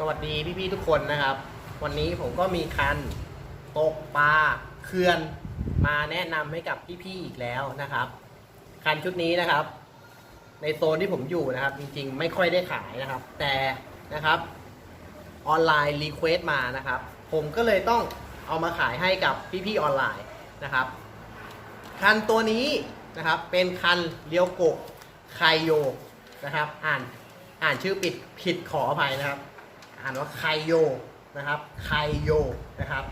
สวัสดีพี่ๆทุกคนนะครับ วันนี้ผมก็มีคันตกปลาเขื่อนมาแนะนำให้กับพี่ๆอีกแล้วนะครับ คันชุดนี้นะครับ ในโซนที่ผมอยู่นะครับ จริงๆ ไม่ค่อยได้ขายนะครับ แต่นะครับออนไลน์รีเควสต์มานะครับ ผมก็เลยต้องเอามาขายให้กับพี่ๆออนไลน์นะครับ คันตัวนี้นะครับ เป็นคันเรียวโกะไคโยนะครับ อ่านอ่านชื่อปิดผิดขออภัยนะครับ อ่านว่าไคโยนะครับไคโยนะครับ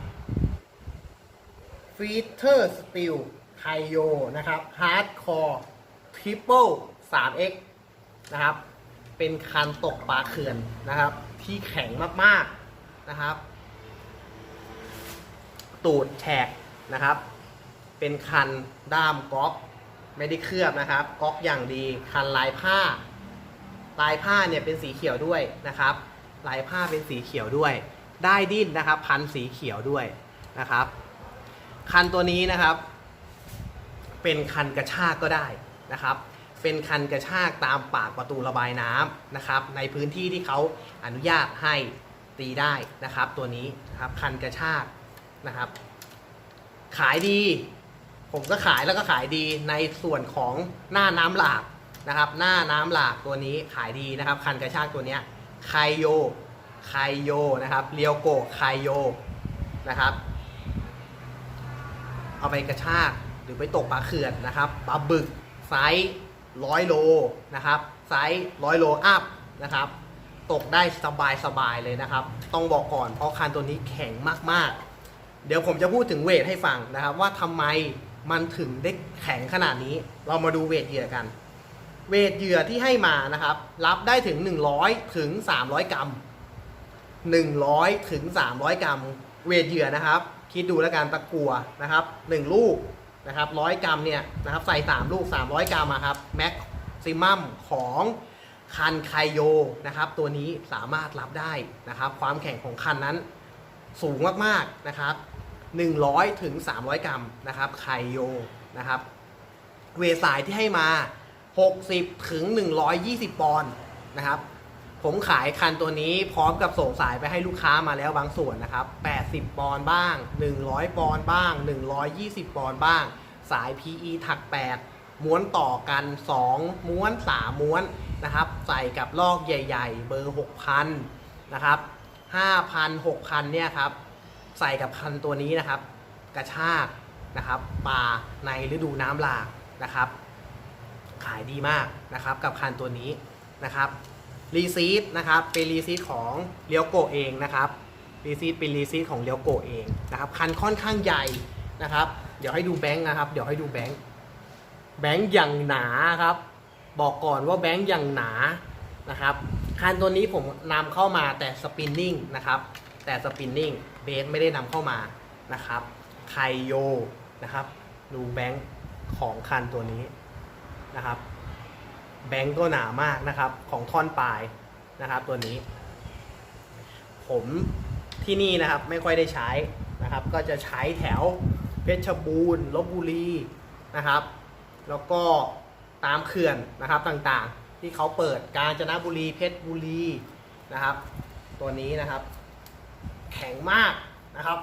ฟีเตอร์สตีลไคโยนะครับฮาร์ดคอร์ทริปเปิล 3x นะครับ เป็นคันตกปลาเขื่อนนะครับ ที่แข็งมากๆนะครับ ตูดแฉกนะครับ เป็นคันด้ามก๊อกไม่ได้เคลือบนะครับก๊อกอย่างดีคันลายผ้า ลายผ้าเนี่ยเป็นสีเขียวด้วยนะครับ ลายผ้าเป็นสีเขียวด้วย ได้ดิ้นนะครับ พันสีเขียวด้วยนะครับ คันตัวนี้นะครับ เป็นคันกระชากก็ได้นะครับ เป็นคันกระชากตามปากประตูระบายน้ำนะครับ ในพื้นที่ที่เขาอนุญาตให้ตีได้นะครับ ตัวนี้นะครับคันกระชากนะครับ ขายดี ผมก็ขายแล้วก็ขายดีในส่วนของหน้าน้ำหลากนะครับ หน้าน้ำหลากตัวนี้ขายดีนะครับ คันกระชากตัวเนี้ย ไคโย ไคโยนะครับเรียวโกไคโยนะครับ เอาไปกระชากหรือไปตกปลาเขื่อนนะครับปลาบึกไซส์ร้อยโลนะครับไซส์ร้อยโลอัพนะครับ ตกได้สบายสบายเลยนะครับ ต้องบอกก่อนเพราะคันตัวนี้แข็งมากๆ เดี๋ยวผมจะพูดถึงเวทให้ฟังนะครับ ว่าทำไมมันถึงได้แข็งขนาดนี้ เรามาดูเวทเหยื่อกัน เวทเหยื่อที่ให้มานะครับ รับได้ถึง 100 ถึง 300 กรัม 100 ถึง 300 กรัม เวทเหยื่อนะครับ คิดดูแล้วกันตะกัวนะครับ 1 ลูกนะครับ100 กรัมเนี่ยนะครับใส่ 3 ลูก 300 กรัมครับแม็กซิมัมของคันไคโยนะครับ ตัวนี้สามารถรับได้นะครับ ความแข็งของคันนั้นสูงมากๆนะครับ 100 ถึง 300 กรัมนะครับไคโยนะครับ เวทสายที่ให้มา 60 ถึง 120 ปอนด์นะครับ ผมขายคันตัวนี้พร้อมกับส่งสายไปให้ลูกค้ามาแล้วบางส่วนนะครับ 80 ปอนด์บ้าง 100 ปอนด์บ้าง 120 ปอนด์บ้าง สาย PE ถัก 8 ม้วนต่อกัน 2 ม้วน 3 ม้วนนะครับ ใส่กับลอกใหญ่ ๆ เบอร์ 6,000 นะครับ 5,000 6,000 เนี่ยครับ ใส่กับคันตัวนี้นะครับ กระชากนะครับปลาในฤดูน้ำหลากนะครับ ขายดีมากนะครับกับคันตัวนี้นะครับรีซีดนะครับเป็นรีซีดของเลียวโกเองนะครับรีซีดเป็นรีซีดของเลียวโกเองนะครับคันค่อนข้างใหญ่นะครับ เดี๋ยวให้ดูแบงค์นะครับ เดี๋ยวให้ดูแบงค์แบงค์อย่างหนาครับ บอกก่อนว่าแบงค์อย่างหนานะครับคันตัวนี้ผมนำเข้ามาแต่สปินนิ่งนะครับ แต่สปินนิ่งเบสไม่ได้นำเข้ามานะครับไคโยนะครับ ดูแบงค์ของคันตัวนี้ นะครับ แบงก์ก็หนามากนะครับ ของท่อนปลายนะครับ ตัวนี้ ผมที่นี่นะครับไม่ค่อยได้ใช้นะครับ ก็จะใช้แถวเพชรบูรณ์ลบบุรีนะครับ แล้วก็ตามเขื่อนนะครับต่างๆ ที่เขาเปิดกาญจนบุรีเพชรบุรีนะครับ ตัวนี้นะครับ แข็งมากนะครับ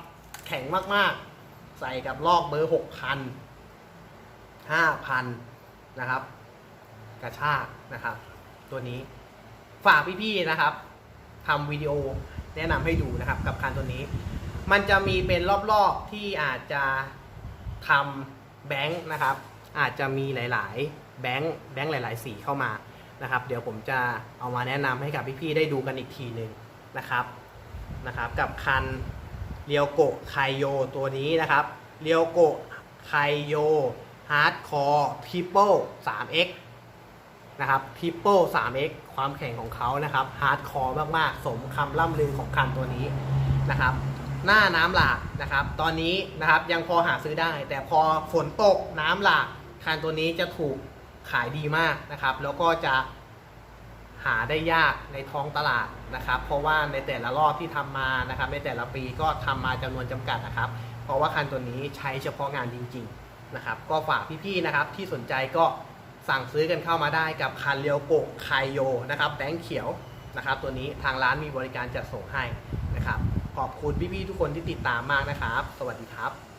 แข็งมากๆ ใส่กับลอกเบอร์หกพันห้าพัน นะครับ กระชากนะครับ ตัวนี้ฝากพี่ๆนะครับทำวิดีโอแนะนำให้ดูนะครับ กับคันตัวนี้ มันจะมีเป็นรอบๆที่อาจจะทำแบงค์นะครับ อาจจะมีหลาย ๆ แบงค์แบงค์หลาย ๆ สีเข้ามานะครับ เดี๋ยวผมจะเอามาแนะนำให้กับพี่ๆได้ดูกันอีกทีหนึ่งนะครับนะครับ กับคันเรียวโกะไคโยตัวนี้นะครับเรียวโกะไคโย ฮาร์ดคอร์ทริปเปิล 3x นะครับทริปเปิล 3x ความแข็งของเขานะครับฮาร์ดคอร์มาก ๆ สมคำล่ำลือของคันตัวนี้นะครับ หน้าน้ำหลากนะครับ ตอนนี้นะครับยังพอหาซื้อได้ แต่พอฝนตกน้ำหลากคันตัวนี้จะถูกขายดีมากนะครับ แล้วก็จะหาได้ยากในท้องตลาดนะครับ เพราะว่าในแต่ละรอบที่ทำมานะครับ ในแต่ละปีก็ทำมาจำนวนจำกัดนะครับ เพราะว่าคันตัวนี้ใช้เฉพาะงานจริง ๆ นะครับก็ฝากพี่ๆนะครับที่สนใจก็สั่งซื้อกันเข้ามาได้กับคันเรียวโกะไคโยนะครับแบงค์เขียวนะครับ ตัวนี้ทางร้านมีบริการจัดส่งให้นะครับ ขอบคุณพี่ๆทุกคนที่ติดตามมากนะครับ สวัสดีครับ